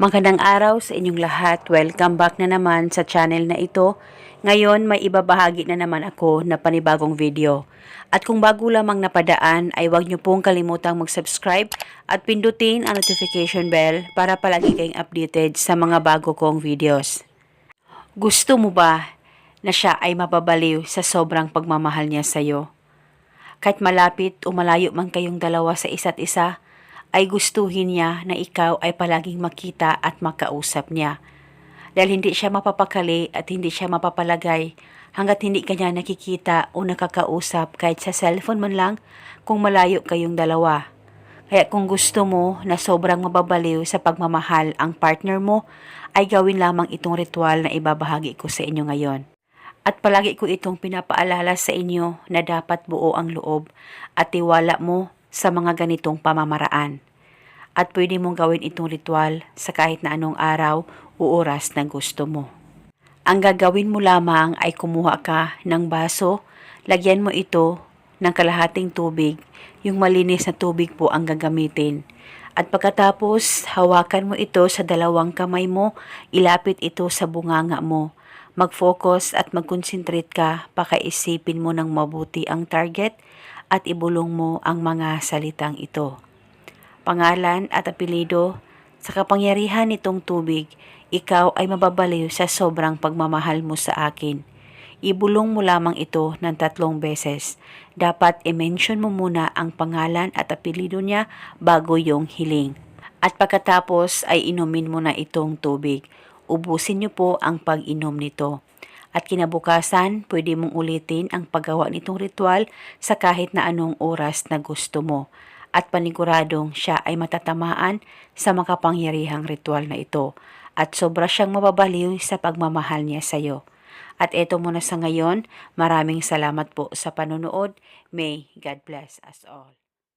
Magandang araw sa inyong lahat. Welcome back na naman sa channel na ito. Ngayon may ibabahagi na naman ako na panibagong video. At kung bago lamang napadaan ay huwag niyo pong kalimutang mag-subscribe at pindutin ang notification bell para palagi kayong updated sa mga bago kong videos. Gusto mo ba na siya ay mababaliw sa sobrang pagmamahal niya sa'yo? Kahit malapit o malayo man kayong dalawa sa isa't isa, ay gustuhin niya na ikaw ay palaging makita at makausap niya. Dahil hindi siya mapapakali at hindi siya mapapalagay hanggat hindi kanya nakikita o nakakausap kahit sa cellphone man lang kung malayo kayong dalawa. Kaya kung gusto mo na sobrang mababaliw sa pagmamahal ang partner mo, ay gawin lamang itong ritual na ibabahagi ko sa inyo ngayon. At palagi ko itong pinapaalala sa inyo na dapat buo ang loob at tiwala mo sa mga ganitong pamamaraan. At pwede mong gawin itong ritual sa kahit na anong araw o oras na gusto mo. Ang gagawin mo lamang ay kumuha ka ng baso, lagyan mo ito ng kalahating tubig, yung malinis na tubig po ang gagamitin. At pagkatapos, hawakan mo ito sa dalawang kamay mo, ilapit ito sa bunganga mo. Mag-focus at mag-concentrate ka, pakaisipin mo ng mabuti ang target at ibulong mo ang mga salitang ito. Pangalan at apelido, sa kapangyarihan nitong tubig, ikaw ay mababaliw sa sobrang pagmamahal mo sa akin. Ibulong mo lamang ito ng tatlong beses. Dapat i-mention mo muna ang pangalan at apelido niya bago yung hiling. At pagkatapos ay inumin mo na itong tubig. Ubusin niyo po ang pag-inom nito. At kinabukasan, pwede mong ulitin ang paggawa nitong ritual sa kahit na anong oras na gusto mo. At paniguradong siya ay matatamaan sa makapangyarihang ritual na ito. At sobra siyang mababaliw sa pagmamahal niya sa iyo. At eto muna sa ngayon, maraming salamat po sa panonood. May God bless us all.